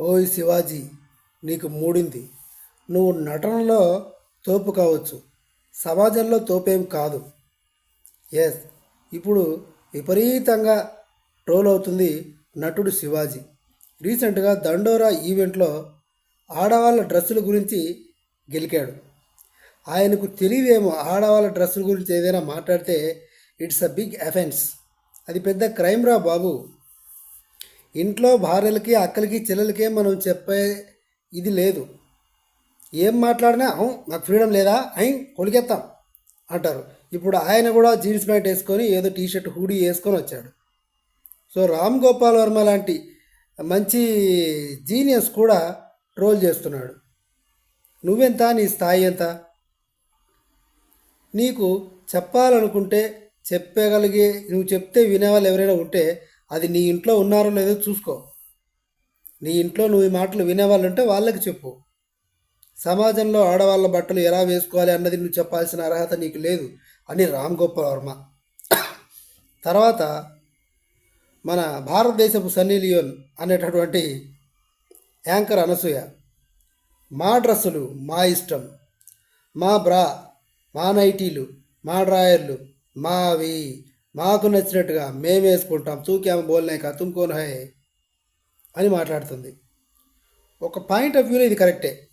ఓయ్ శివాజీ నీకు మూడింది. నువ్వు నటనలో తోపు కావచ్చు. సమాజంలో తోపేం కాదు. ఎస్ ఇప్పుడు విపరీతంగా ట్రోల్ అవుతుంది నటుడు శివాజీ. రీసెంట్గా దండోరా ఈవెంట్లో ఆడవాళ్ళ డ్రెస్సుల గురించి గెలికాడు. ఆయనకు తెలివేమో ఆడవాళ్ళ డ్రెస్సుల గురించి ఏదైనా మాట్లాడితే ఇట్స్ అ బిగ్ అఫెన్స్. అది పెద్ద క్రైమ్ రా బాబు. ఇంట్లో భార్యలకి అక్కలకి చెల్లెలకే మనం చెప్పే ఇది లేదు. ఏం మాట్లాడినా "అవును, నాకు ఫ్రీడమ్ లేదా? అయి కొలికెత్తాం అంటారు. ఇప్పుడు ఆయన కూడా జీన్స్ ప్యాంట్ వేసుకొని ఏదో టీ షర్ట్ హూడీ వేసుకొని వచ్చాడు. సో రామ్ గోపాల్ వర్మ లాంటి మంచి జీనియస్ కూడా ట్రోల్ చేస్తున్నాడు. నువ్వెంత? నీ స్థాయి ఎంత? నీకు చెప్పాలనుకుంటే చెప్పగలిగే నువ్వు చెప్తే వినేవాళ్ళు ఎవరైనా ఉంటే అది నీ ఇంట్లో ఉన్నారో లేదో చూసుకో. నీ ఇంట్లో నువ్వు ఈ మాటలు వినేవాళ్ళు ఉంటే వాళ్ళకి చెప్పు. సమాజంలో ఆడవాళ్ళ బట్టలు ఎలా వేసుకోవాలి అన్నది నువ్వు చెప్పాల్సిన అర్హత నీకు లేదు అని రామ్ గోపాల్ వర్మ. తర్వాత మన భారతదేశపు సన్నీ లియోన్ అనేటటువంటి యాంకర్ అనసూయ మా డ్రెస్సులు మా ఇష్టం మా బ్రా మా నైటీలు మా డ్రాయర్లు మావి. మాకు నచ్చినట్టుగా మేము వేసుకుంటాం. తూక్యామ బోల్నే కా తుమ్కోన్ హై అని మాట్లాడుతుంది. ఒక పాయింట్ ఆఫ్ వ్యూలో ఇది కరెక్టే.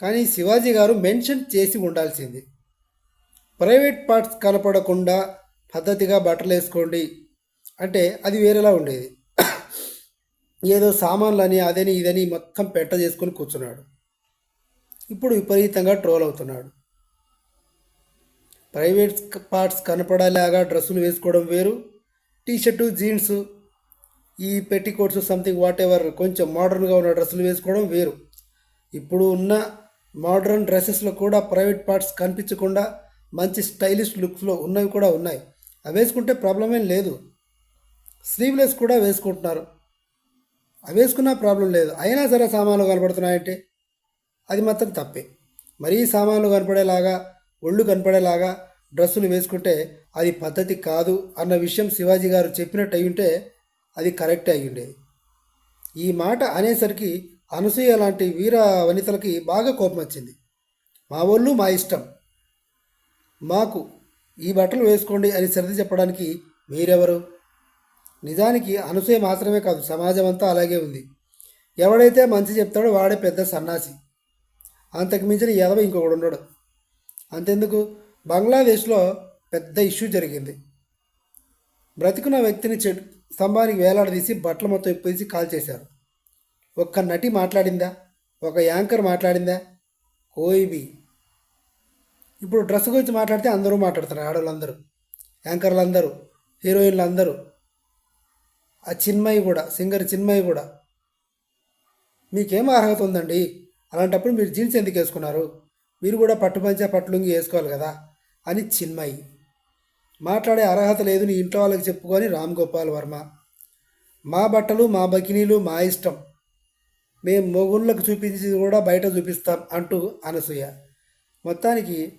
కానీ శివాజీ గారు మెన్షన్ చేసి ఉండాల్సింది. ప్రైవేట్ పార్ట్స్ కనపడకుండా పద్ధతిగా బట్టలు వేసుకోండి అంటే అది వేరేలా ఉండేది. ఏదో సామాన్లని అదని ఇదని మొత్తం పెట్ట చేసుకొని కూర్చున్నాడు. ఇప్పుడు విపరీతంగా ట్రోల్ అవుతున్నాడు. ప్రైవేట్ పార్ట్స్ కనపడేలాగా డ్రెస్సులు వేసుకోవడం వేరు. టీషర్టు జీన్స్ ఈ పెట్టికోట్స్ సంథింగ్ వాట్ ఎవర్ కొంచెం మోడర్న్గా ఉన్న డ్రెస్సులు వేసుకోవడం వేరు. ఇప్పుడు ఉన్న మోడర్న్ డ్రెస్సెస్లో కూడా ప్రైవేట్ పార్ట్స్ కనిపించకుండా మంచి స్టైలిష్ లుక్స్లో ఉన్నవి కూడా ఉన్నాయి. అవి వేసుకుంటే ప్రాబ్లం ఏం లేదు. స్లీవ్లెస్ కూడా వేసుకుంటున్నారు. అవి వేసుకున్నా ప్రాబ్లం లేదు. అయినా సరే సామాన్లు కనపడుతున్నాయంటే అది మాత్రం తప్పే. మరీ సామాన్లు కనపడేలాగా ఒళ్ళు కనపడేలాగా డ్రెస్సులు వేసుకుంటే అది పద్ధతి కాదు అన్న విషయం శివాజీ గారు చెప్పినట్టు అయ్యుంటే ఉంటే అది కరెక్ట్ అయి ఉండేది ఈ మాట అనేసరికి అనసూయ లాంటి వీర వనితలకి బాగా కోపం వచ్చింది. మా ఒళ్ళు మా ఇష్టం. మాకు ఈ బట్టలు వేసుకోండి అని సర్ది చెప్పడానికి మీరెవరు? నిజానికి అనసూయ మాత్రమే కాదు సమాజం అంతా అలాగే ఉంది. ఎవడైతే మంచి చెప్తాడో వాడే పెద్ద సన్నాసి. అంతకు మించిన ఎదవ ఇంకొకడు ఉండడు అంతెందుకు? బంగ్లాదేశ్లో పెద్ద ఇష్యూ జరిగింది. బ్రతికున్న వ్యక్తిని చెడు స్తంభానికి వేలాడదీసి బట్టలు మొత్తం ఇప్పేసి కాల్ చేశారు. ఒక్క నటి మాట్లాడిందా? ఒక యాంకర్ మాట్లాడిందా? కోయిబి ఇప్పుడు డ్రెస్ గురించి మాట్లాడితే అందరూ మాట్లాడుతున్నారు ఆడవాళ్ళందరూ. యాంకర్లు అందరూ హీరోయిన్లు అందరూ ఆ చిన్మయి కూడా సింగర్ చిన్మయి కూడా. మీకేం అర్హత ఉందండి? అలాంటప్పుడు మీరు జీన్స్ ఎందుకు వేసుకున్నారు? మీరు కూడా పట్టుపంచ పట్టులుంగి వేసుకోవాలి కదా? అని చిన్మయి. మాట్లాడే అర్హత లేదు నీ ఇంట్లో వాళ్ళకి చెప్పుకొని రామ్ గోపాల్ వర్మ. మా బట్టలు మా బకినీలు మా ఇష్టం. మేము మొగుళ్ళకు చూపించి కూడా బయట చూపిస్తాం అంటూ అనసూయ. మొత్తానికి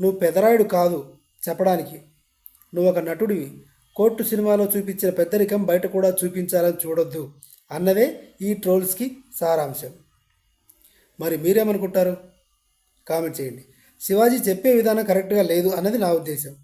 నువ్వు పెదరాయుడు కాదు చెప్పడానికి. నువ్వు ఒక నటుడివి. కోర్టు సినిమాలో చూపించిన పెద్దరికం బయట కూడా చూపించాలని చూడొద్దు అన్నదే ఈ ట్రోల్స్కి సారాంశం. మరి మీరేమనుకుంటారు? కామెంట్ చేయండి. శివాజీ చెప్పే విధానం కరెక్ట్గా లేదు అన్నది నా ఉద్దేశం.